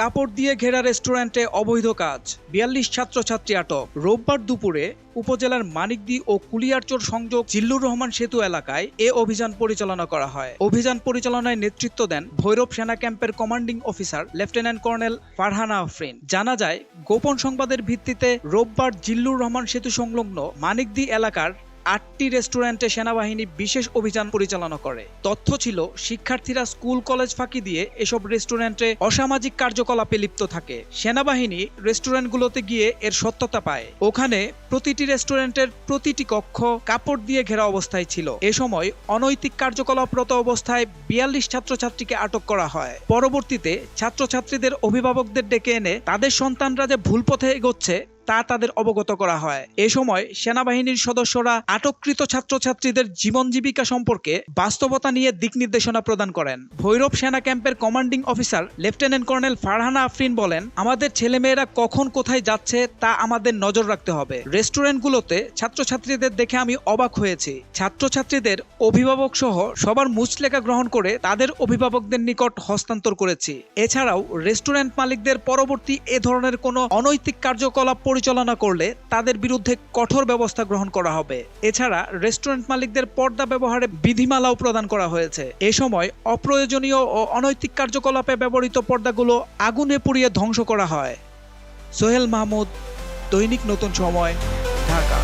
কাপড় দিয়ে ঘেরা রেস্টুরেন্টে অবৈধ কাজ। বিয়াল্লিশ ছাত্রছাত্রী আটক। রোববার দুপুরে উপজেলার মানিকদি ও কুলিয়ারচর সংযোগ জিল্লুর রহমান সেতু এলাকায় এ অভিযান পরিচালনা করা হয়। অভিযান পরিচালনায় নেতৃত্ব দেন ভৈরব সেনা ক্যাম্পের commanding officer, lieutenant colonel Farhana Afrin. জানা যায়, গোপন সংবাদের ভিত্তিতে রোববার জিল্লুর রহমান সেতু সংলগ্ন মানিকদি এলাকার আটটি রেস্টুরেন্টে সেনাবাহিনী বিশেষ অভিযান পরিচালনা করে। তথ্য ছিল, শিক্ষার্থীরা স্কুল, কলেজ ফাঁকি দিয়ে এসব রেস্টুরেন্টে অসামাজিক কার্যকলাপে লিপ্ত থাকে। সেনাবাহিনী রেস্টুরেন্টগুলোতে গিয়ে এর সত্যতা পায়। ওখানে প্রতিটি রেস্টুরেন্টের প্রতিটি কক্ষ কাপড় দিয়ে ঘেরা অবস্থায় ছিল। এ সময় অনৈতিক কার্যকলাপরত অবস্থায় বিয়াল্লিশ ছাত্রছাত্রীকে আটক করা হয়। পরবর্তীতে ছাত্রছাত্রীদের অভিভাবকদের ডেকে এনে তাদের সন্তানরা যে ভুল পথে এগোচ্ছে তা তাদের অবগত করা হয়। এ সময় সেনাবাহিনীর সদস্যরা আটককৃত ছাত্রছাত্রীদের জীবন জীবিকা সম্পর্কে বাস্তবতা নিয়ে দিক নির্দেশনা প্রদান করেন। ভৈরব সেনা ক্যাম্পের commanding officer lieutenant colonel Farhana Afrin বলেন, আমাদের ছেলেমেয়েরা কখন কোথায় যাচ্ছে তা আমাদের নজর রাখতে হবে। রেস্টুরেন্টগুলোতে ছাত্রছাত্রীদের দেখে আমি অবাক হয়েছি। ছাত্রছাত্রীদের অভিভাবক সহ সবার মুচলেখা গ্রহণ করে তাদের অভিভাবকদের নিকট হস্তান্তর করেছি। এছাড়াও রেস্টুরেন্ট মালিকদের পরবর্তী এ ধরনের কোনো অনৈতিক কার্যকলাপ পরিচালনা করলে তাদের বিরুদ্ধে কঠোর ব্যবস্থা গ্রহণ করা হবে। এছাড়া রেস্টুরেন্ট মালিকদের পর্দা ব্যবহারে বিধিমালাও প্রদান করা হয়েছে। এ সময় অপ্রয়োজনীয় ও অনৈতিক কার্যকলাপে ব্যবহৃত পর্দাগুলো আগুনে পুড়িয়ে ধ্বংস করা হয়। সোহেল মাহমুদ, দৈনিক নতুন সময়, ঢাকা।